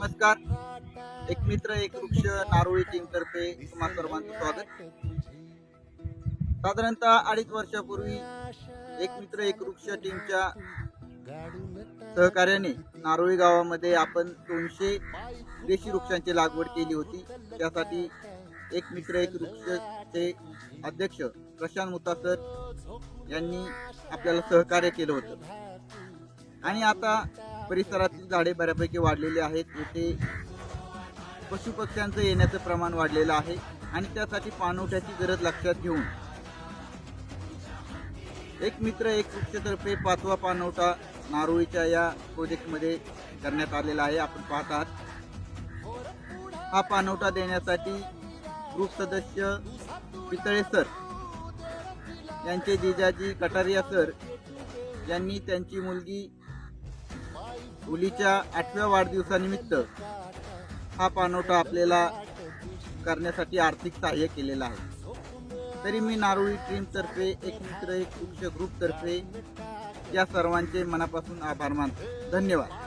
नमस्कार. एक मित्र एक वृक्ष नारोळी टीम तर्फे तुम्हा सर्वांचं स्वागत. साधारणतः अडीच वर्षापूर्वी एक मित्र एक वृक्ष टीमच्या सहकार्याने नारोळी गावामध्ये आपण दोनशे देशी वृक्षांची लागवड केली होती. त्यासाठी एक मित्र एक वृक्षचे अध्यक्ष प्रशांत मुतासर यांनी आपल्याला सहकार्य केलं होतं. आणि आता परिसरातली झाडे बऱ्यापैकी वाढलेली आहेत. येथे पशुपक्ष्यांचं येण्याचं प्रमाण वाढलेलं आहे आणि त्यासाठी पाणवठ्याची गरज लक्षात घेऊन एक मित्र एक वृक्षतर्फे पाचवा पाणवठा नारोळीच्या या प्रोजेक्टमध्ये करण्यात आलेला आहे. आपण पाहत आहात हा पाणवठा देण्यासाठी ग्रुप सदस्य पितळे सर यांचे जिजाजी कटारिया सर यांनी त्यांची मुलगी मुलीच्या आठव्या वाढदिवसानिमित्त हा पानोटा आपल्याला करण्यासाठी आर्थिक सहाय्य केलेलं आहे. तरी मी नारोळी टीमतर्फे एक मित्र एक वृक्ष ग्रुपतर्फे या सर्वांचे मनापासून आभार मानतो. धन्यवाद.